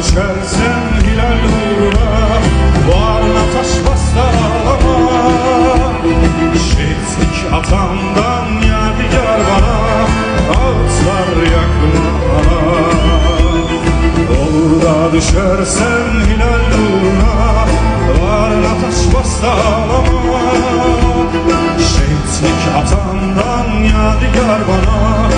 Düşersen hilal uğruna Varına taş basta ağlama Şehitlik atamdan yadigar bana Ağıtlar yakma Olur da düşersen hilal uğruna Varına taş basta ağlama Şehitlik atamdan yadigar bana